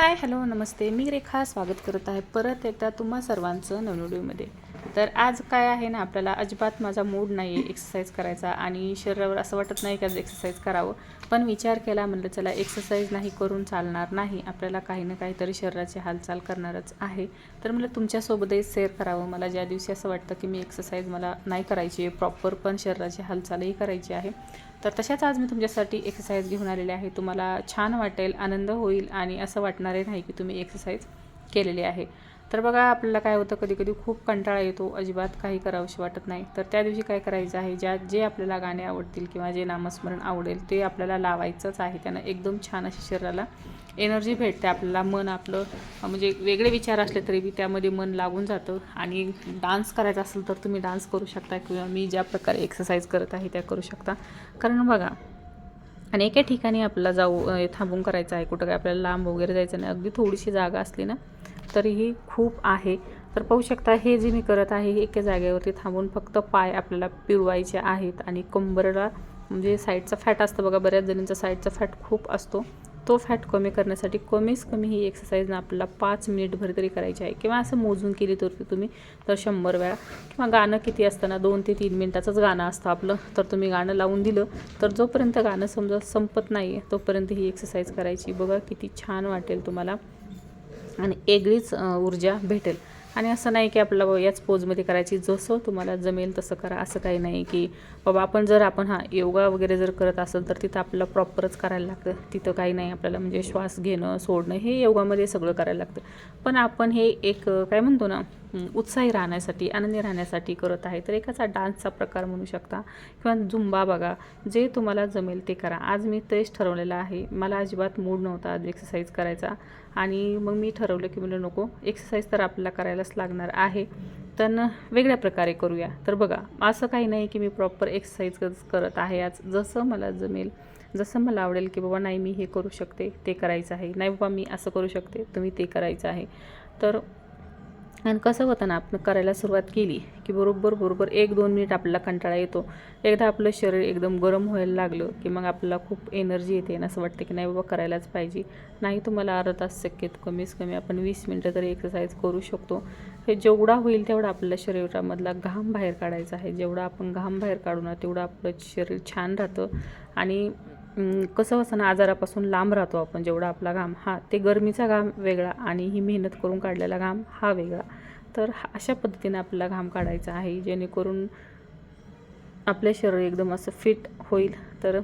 Hi hello नमस्ते. मी रेखा स्वागत करत आहे. परत एकदा तुम्हा सर्वांचं नवीन व्हिडिओमध्ये. तर आज काय आहे ना आपल्याला अजिबात माझा मूड नाही आहे एक्सरसाइज करायचा आणि शरीरावर असं वाटत नाही की आज एक्सरसाइज करावं. पण विचार केला म्हणलं चला एक्सरसाइज नाही करून चालणार नाही. आपल्याला काही ना काहीतरी शरीराची हालचाल करणारच आहे. तर म्हणलं तुमच्यासोबतही शेअर करावं. मला ज्या दिवशी असं वाटतं की मी एक्सरसाइज मला नाही करायची आहे प्रॉपर पण शरीराची हालचालही करायची आहे. तर तशाच आज मी तुमच्यासाठी एक्सरसाइज घेऊन आलेले आहे. तुम्हाला छान वाटेल आनंद होईल आणि असं वाटणारही नाही की तुम्ही एक्सरसाइज केलेली आहे. तर बघा आपल्याला काय होतं कधी कधी खूप कंटाळा येतो अजिबात काही करावंशी वाटत नाही. तर त्या दिवशी काय करायचं आहे ज्या जे आपल्याला गाणे आवडतील किंवा जे नामस्मरण आवडेल ते आपल्याला लावायचंच आहे. त्यानं एकदम छान अशी शरीराला एनर्जी भेटते. आपल्याला मन आपलं म्हणजे वेगळे विचार असले तरी बी त्यामध्ये मन लागून जातं. आणि डान्स करायचा असेल तर तुम्ही डान्स करू शकता किंवा मी ज्या प्रकारे एक्सरसाइज करत आहे त्या करू शकता. कारण बघा आणि एका ठिकाणी आपल्याला जाऊ थांबून करायचं आहे. कुठं काय आपल्याला लांब वगैरे जायचं नाही. अगदी थोडीशी जागा असली ना तरीही खूप आहे. तर पाहू शकता हे जे मी करत आहे हे एका जागेवरती थांबून फक्त पाय आपल्याला पिळवायचे आहेत आणि कंबरला म्हणजे साईडचा फॅट असतं बघा बऱ्याच जणींचा साईडचा फॅट खूप असतो. तो फॅट कमी करण्यासाठी कमीच कमी ही एक्सरसाइज आपल्याला पाच मिनिटभर तरी करायची आहे. किंवा असं मोजून केली तर तुम्ही तर शंभर वेळा. किंवा गाणं किती असतं ना दोन ते तीन मिनटाचंच गाणं असतं आपलं. तर तुम्ही गाणं लावून दिलं तर जोपर्यंत गाणं समजा संपत नाही आहे तोपर्यंत ही एक्सरसाइज करायची. बघा किती छान वाटेल तुम्हाला. आणि वेगळीच ऊर्जा भेटेल. आणि असं नाही की आपल्याला याच पोजमध्ये करायची जसं तुम्हाला जमेल तसं करा. असं काही नाही की बाबा आपण जर आपण हां योगा वगैरे जर करत असेल तर तिथं आपल्याला प्रॉपरच करायला लागतं. तिथं काही नाही आपल्याला म्हणजे श्वास घेणं सोडणं हे योगामध्ये सगळं करायला लागतं. पण आपण हे एक काय म्हणतो ना उत्साही राहण्यासाठी आनंदी राहण्यासाठी करत आहे. तर एकाचा डान्सचा प्रकार म्हणू शकता किंवा झुंबा बघा. जे तुम्हाला जमेल ते करा. आज मी तेच ठरवलेलं आहे. मला अजिबात मूड नव्हता आज एक्सरसाइज करायचा. आणि मग मी ठरवलं की मला नको एक्सरसाइज तर आपल्याला करायलाच लागणार आहे. तर वेगळ्या प्रकारे करूया. तर बघा असं काही नाही की मी प्रॉपर एक्सरसाइज करत आहे आज. जसं मला जमेल जसं मला आवडेल की बाबा नाही मी हे करू शकते ते करायचं आहे. नाही बाबा मी असं करू शकते तुम्ही ते करायचं आहे. तर आणि कसं होतं ना आपण करायला सुरुवात केली की बरोबर बरोबर एक दोन मिनिट आपल्याला कंटाळा येतो. एकदा आपलं शरीर एकदम गरम व्हायला लागलं की मग आपल्याला खूप एनर्जी येते आणि असं वाटतं की नाही बाबा करायलाच पाहिजे. नाही तुम्हाला अर्धा तास शक्यतो कमीच कमी आपण वीस मिनटं तरी एक्सरसाइज करू शकतो. हे जेवढा होईल तेवढा आपल्या शरीरामधला घाम बाहेर काढायचा आहे. जेवढा आपण घाम बाहेर काढू ना तेवढं आपलं शरीर छान राहतं. आणि कसं असं ना आजारापासून लांब राहतो आपण जेवढा आपला घाम हा ते गरमीचा घाम वेगळा आणि ही मेहनत करून काढलेला घाम हा वेगळा. तर अशा पद्धतीने आपल्याला घाम काढायचा आहे जेणेकरून आपले शरीर एकदम असं फिट होईल. तर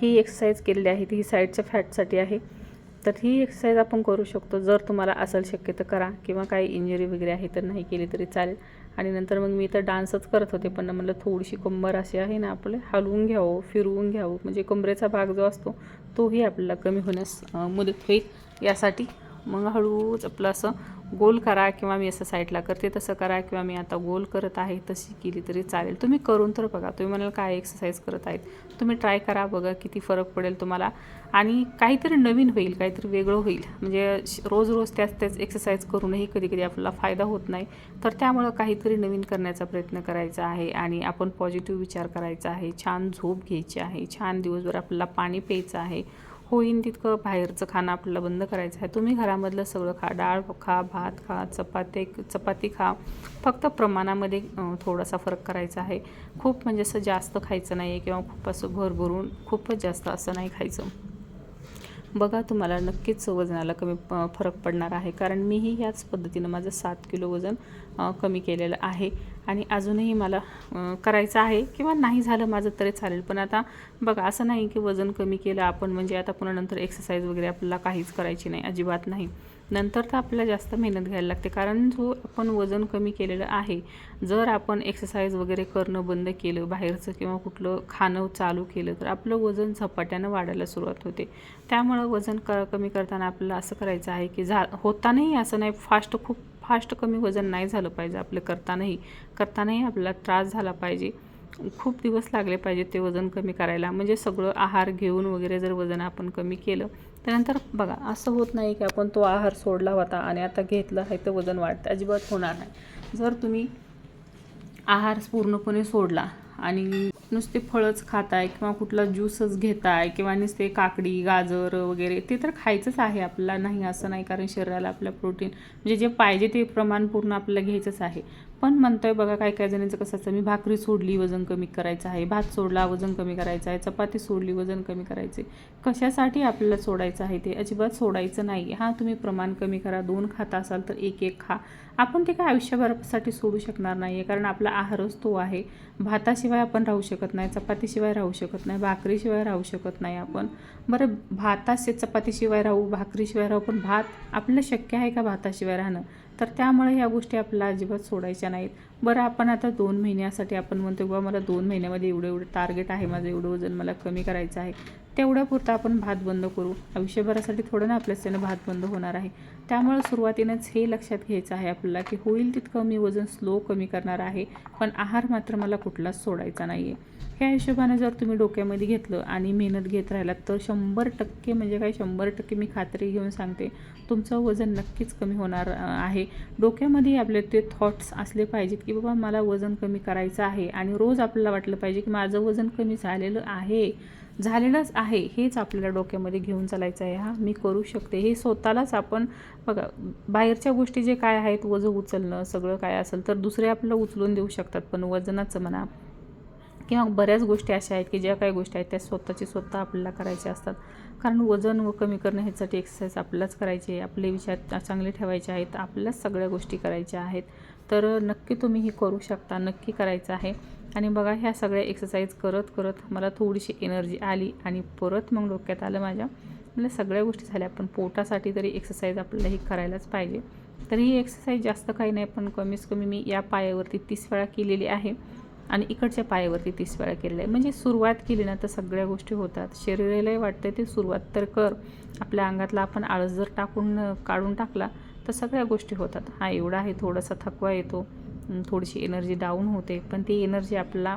ही एक्सरसाइज केलेली आहे ती ही साईडच्या फॅटसाठी आहे. तर ही एक्सरसाइज आपण करू शकतो जर तुम्हाला असेल शक्य तर करा किंवा काही इंजुरी वगैरे आहे तर नाही केली तरी चालेल. आणि नंतर मग मी तर डान्सच करत होते पण म्हणलं थोडीशी कंबर अशी आहे ना आपलं हलवून घ्यावं फिरवून घ्यावं. म्हणजे कंबरेचा भाग जो असतो तोही आपल्याला कमी होण्यास मदत होईल. यासाठी मग हळूच आपलं असं गोल करा किंवा मी असं साईडला करते तसं करा किंवा मी आता गोल करत आहे तशी केली तरी चालेल. तुम्ही करून तर बघा. तुम्ही म्हणाल काय एक्सरसाइज करत आहेत? तुम्ही ट्राय करा बघा किती फरक पडेल तुम्हाला. आणि काहीतरी नवीन होईल काहीतरी वेगळं होईल. म्हणजे रोज रोज त्याच त्याच एक्सरसाइज करूनही कधी कधी आपल्याला फायदा होत नाही. तर त्यामुळं काहीतरी नवीन करण्याचा प्रयत्न करायचा आहे आणि आपण पॉझिटिव्ह विचार करायचा आहे. छान झोप घ्यायची आहे. छान दिवसभर आपल्याला पाणी प्यायचं आहे. होईन तितकं बाहेरचं खाणं आपल्याला बंद करायचं आहे. तुम्ही घरामधलं सगळं खा डाळ खा भात खा चपाती चपाती खा. फक्त प्रमाणामध्ये थोडासा फरक करायचा आहे. खूप म्हणजे असं जास्त खायचं नाही आहे किंवा खूप असं भरभरून खूपच जास्त असं नाही खायचं. बघा तुम्हाला नक्कीच वजनाला कमी प- फरक पडणार आहे. कारण मीही ह्याच पद्धतीनं माझं सात किलो वजन कमी केलेलं आहे. आणि अजूनही मला करायचं आहे किंवा नाही झालं माझं तरी चालेल. पण आता बघा असं नाही की वजन कमी केलं आपण म्हणजे आता पुन्हा नंतर एक्सरसाइज वगैरे आपल्याला काहीच करायची नाही अजिबात नाही. नंतर तर आपल्याला जास्त मेहनत घ्यायला लागते. कारण जो आपण वजन कमी केलेलं आहे जर आपण एक्सरसाइज वगैरे करणं बंद केलं बाहेरचं किंवा कुठलं खाणं चालू केलं तर आपलं वजन झपाट्यानं वाढायला सुरुवात होते. त्यामुळं वजन क कमी करताना आपल्याला असं करायचं आहे की झा होतानाही असं नाही फास्ट खूप फास्ट कमी वजन नाही झालं पाहिजे आपलं करतानाही. करतानाही आपल्याला त्रास झाला पाहिजे. खूप दिवस लागले पाहिजे ते वजन कमी करायला. म्हणजे सगळं आहार घेऊन वगैरे जर वजन आपण कमी केलं त्यानंतर बघा असं होत नाही की आपण तो आहार सोडला होता आणि आता घेतला आहे तर वजन वाढतं. अजिबात होणार नाही. जर तुम्ही आहार पूर्णपणे सोडला आणि नुसते फळच खाताय किंवा कुठला ज्यूसच घेताय किंवा नुसते काकडी गाजर वगैरे ते तर खायचंच आहे. आपल्याला नाही असं नाही कारण शरीराला आपलं प्रोटीन म्हणजे जे पाहिजे ते प्रमाण पूर्ण आपल्याला घ्यायचंच आहे. पण म्हणतोय बघा काय काय जणांचं कसं असतं मी भाकरी सोडली वजन कमी करायचं आहे. भात सोडला वजन कमी करायचं आहे. चपाती सोडली वजन कमी करायचे. कशासाठी आपल्याला सोडायचं आहे ते? अजिबात सोडायचं नाही हां तुम्ही प्रमाण कमी करा. दोन खाता असाल तर एक एक खा. आपण ते काय आयुष्यभरासाठी सोडू शकणार नाही आहे कारण आपला आहारच तो आहे. भाताशिवाय आपण राहू शकत नाही चपातीशिवाय राहू शकत नाही भाकरीशिवाय राहू शकत नाही आपण. बरं भाताशे चपातीशिवाय राहू भाकरीशिवाय राहू पण भात आपल्याला शक्य आहे का भाताशिवाय राहणं? तर त्यामुळे ह्या गोष्टी आपल्याला अजिबात सोडायच्या नाहीत. बरं आपण आता दोन महिन्यासाठी आपण म्हणतो बाबा मला दोन महिन्यामध्ये एवढं एवढं टार्गेट आहे माझं एवढं वजन मला कमी करायचं आहे. तेवढ्यापुरतं आपण भात बंद करू. आयुष्यभरासाठी थोडं ना आपल्याच्यानं भात बंद होणार आहे. त्यामुळे सुरुवातीनंच हे लक्षात घ्यायचं आहे आपल्याला की होईल तितकं मी वजन स्लो कमी करणार आहे पण आहार मात्र मला कुठलाच सोडायचा नाही आहे ह्या हिशोबाने जर तुम्ही डोक्यामध्ये घेतलं आणि मेहनत घेत राहिलात तर शंभर टक्के म्हणजे काय? शंभर टक्के मी खात्री घेऊन सांगते तुमचं वजन नक्कीच कमी होणार आहे. डोक्यामध्ये आपले ते थॉट्स असले पाहिजेत की बाबा मला वजन कमी करायचं आहे आणि रोज आपल्याला वाटलं पाहिजे की माझं वजन कमी झालेलं आहे. झालेलंच आहे हेच आपल्याला डोक्यामध्ये घेऊन चालायचं आहे. हा मी करू शकते. हे स्वतःलाच आपण बघा बाहेरच्या गोष्टी जे काय आहेत वजन उचलणं सगळं काय असेल तर दुसरे आपल्याला उचलून देऊ शकतात पण वजनाचं म्हणा किंवा बऱ्याच गोष्टी अशा आहेत की ज्या काही गोष्टी आहेत त्या स्वतःची स्वतः आपल्याला करायच्या असतात. कारण वजन व कमी करणं ह्यासाठी एक्सरसाइज आपल्यालाच करायची आहे. आपले विचार चांगले ठेवायचे आहेत. आपल्याच सगळ्या गोष्टी करायच्या आहेत. तर नक्की तुम्ही हे करू शकता. नक्की करायचं आहे. आणि बघा ह्या सगळ्या एक्सरसाइज करत करत मला थोडीशी एनर्जी आली आणि परत मग डोक्यात आलं माझ्या. म्हणजे सगळ्या गोष्टी झाल्या पण पोटासाठी तरी एक्सरसाइज आपल्याला ही करायलाच पाहिजे. तर ही एक्सरसाइज जास्त काही नाही पण कमीच कमी मी या पायावरती तीस वेळा केलेली आहे आणि इकडच्या पायावरती तीस वेळा केलेलं आहे. म्हणजे सुरुवात केली ना तर सगळ्या गोष्टी होतात. शरीरालाही वाटतं ते सुरुवात तर कर. आपल्या अंगातला आपण आळस जर टाकून काढून टाकला तर सगळ्या गोष्टी होतात. हा एवढा आहे थोडासा थकवा येतो. थोडीशी एनर्जी डाऊन होते. पण ती एनर्जी आपल्याला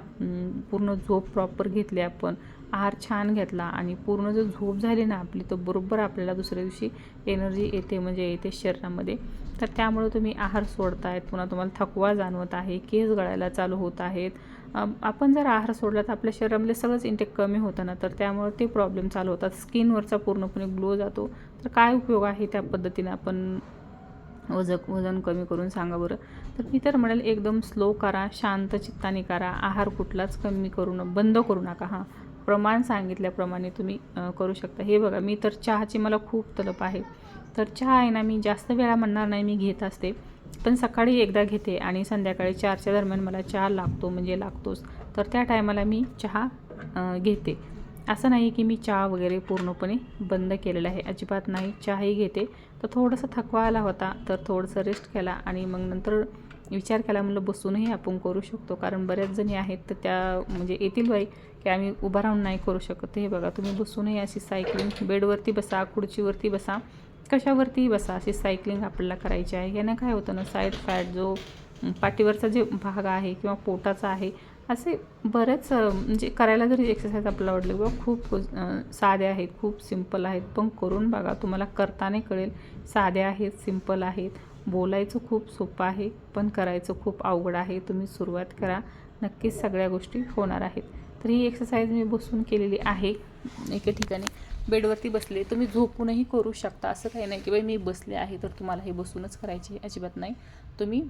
पूर्ण झोप प्रॉपर घेतली आपण आहार छान घेतला आणि पूर्ण जर झोप झाली ना आपली तर बरोबर आपल्याला दुसऱ्या दिवशी एनर्जी येते म्हणजे येते शरीरामध्ये. तर त्यामुळे तुम्ही आहार सोडतायत. पुन्हा तुम्हाला थकवा जाणवत आहे केस गळायला चालू होत आहेत. आपण जर आहार सोडला तर आपल्या शरीरामध्ये सगळंच इंटेक कमी होतं ना तर त्यामुळे ते प्रॉब्लेम चालू होतात. स्किनवरचा पूर्णपणे ग्लो जातो. तर काय उपयोग आहे त्या पद्धतीने आपण वजन वजन कमी करून सांगा बरं. तर मी तर म्हणेल एकदम स्लो करा शांत चित्ताने करा. आहार कुठलाच कमी करू न बंद करू नका हां. प्रमाण सांगितल्याप्रमाणे तुम्ही करू शकता. हे बघा मी तर चहाची मला खूप तलप आहे. तर चहा आहे ना मी जास्त वेळा म्हणणार नाही मी घेत असते. पण सकाळी एकदा घेते आणि संध्याकाळी चारच्या दरम्यान मला चहा लागतो म्हणजे लागतोच. तर त्या टायमाला मी चहा घेते. असं नाही की मी चहा वगैरे पूर्णपणे बंद केलेलं आहे. अजिबात नाही. चहाही घेते. तर थोडंसं थकवा आला होता. तर थोडंसं रेस्ट केला आणि मग नंतर विचार केला. म्हणलं बसूनही आपण करू शकतो. कारण बऱ्याच जणी आहेत तर त्या म्हणजे येतील बाई की आम्ही उभा राहून नाही करू शकत. हे बघा तुम्ही बसूनही अशी सायकलिंग बेडवरती बसा खुर्चीवरती बसा. कशावरतीही बसा. अशी सायकलिंग आपल्याला करायची आहे. यानं काय होतं ना साईड फॅट जो पाठीवरचा जे भाग आहे किंवा पोटाचा आहे असे बरेच म्हणजे करायला जरी एक्सरसाइज आपल्याला आवडले किंवा खूप साधे आहेत खूप सिंपल आहेत पण करून बघा तुम्हाला करताना कळेल साध्या आहेत सिंपल आहेत. बोलायचं खूप सोपं आहे पण करायचं खूप अवघड आहे. तुम्ही सुरुवात करा. नक्कीच सगळ्या गोष्टी होणार आहेत. तर ही एक्सरसाइज मी बसून केलेली आहे एके ठिकाणी. बेडवरती बसले तुम्ही झोपूनही करू शकता. असं काही नाही की बाई मी बसले आहे तर तुम्हाला हे बसूनच करायची अजिबात नाही. तुम्ही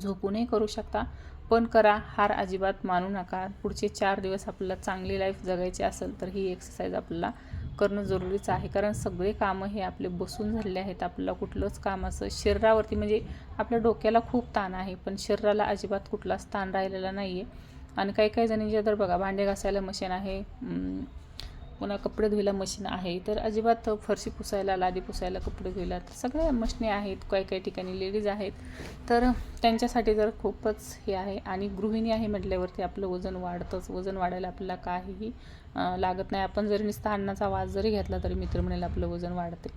झोपूनही करू शकता. पण करा हार अजिबात मानू नका. पुढचे चार दिवस आपल्याला चांगली लाईफ जगायची असेल तर ही एक्सरसाइज आपल्याला करणं जरुरीच आहे. कारण सगळे कामं हे आपले बसून झालेले आहेत. आपल्याला कुठलंच काम असं शरीरावरती म्हणजे आपल्या डोक्याला खूप ताण आहे पण शरीराला अजिबात कुठलाच ताण राहिलेला नाही आहे आणि काही काही जणींच्या तर बघा भांडे घासायला मशीन आहे पुन्हा कपडे धुवायला मशीन आहे तर अजिबात फरशी पुसायला लादी पुसायला कपडे धुवायला तर सगळ्या मशनी आहेत काही काही ठिकाणी लेडीज आहेत. तर त्यांच्यासाठी जर खूपच हे आहे. आणि गृहिणी आहे म्हटल्यावरती आपलं वजन वाढतंच. वजन वाढायला आपल्याला काहीही लागत नाही. आपण जरी नुसता अन्नाचा वास जरी घेतला तरी मित्र म्हणेल आपलं वजन वाढते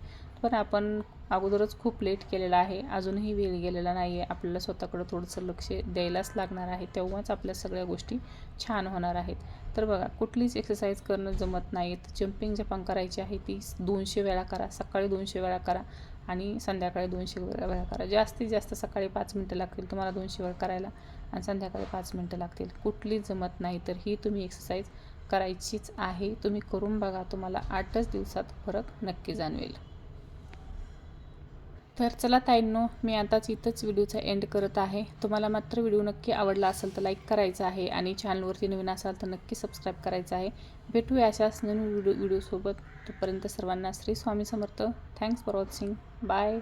पण आपण अगोदरच खूप लेट केलेला आहे. अजूनही वेळ गेलेला नाही आहे आपल्याला स्वतःकडं थोडंसं लक्ष द्यायलाच लागणार आहे. तेव्हाच आपल्या सगळ्या गोष्टी छान होणार आहेत. तर बघा कुठलीच एक्सरसाइज करणं जमत नाही तर जम्पिंग जपांग करायची आहे ती दोनशे वेळा करा. सकाळी दोनशे वेळा करा आणि संध्याकाळी दोनशे वेळा करा. जास्तीत जास्त सकाळी पाच मिनटं लागतील तुम्हाला दोनशे वेळा करायला आणि संध्याकाळी पाच मिनटं लागतील. कुठलीच जमत नाही. तर ही तुम्ही एक्सरसाइज करायचीच आहे. तुम्ही करून बघा. तुम्हाला आठच दिवसात फरक नक्की जाणवेल. तर चला ताईंनो मी आताच इथंच व्हिडिओचा एंड करत आहे. तुम्हाला मात्र व्हिडिओ नक्की आवडला असेल तर लाईक करायचा आहे आणि चॅनलवरती नवीन असाल तर नक्की सबस्क्राईब करायचं आहे. भेटूया अशाच नवीन व्हिडिओ व्हिडिओसोबत तोपर्यंत सर्वांना Shri Swami Samarth. Thanks for watching bye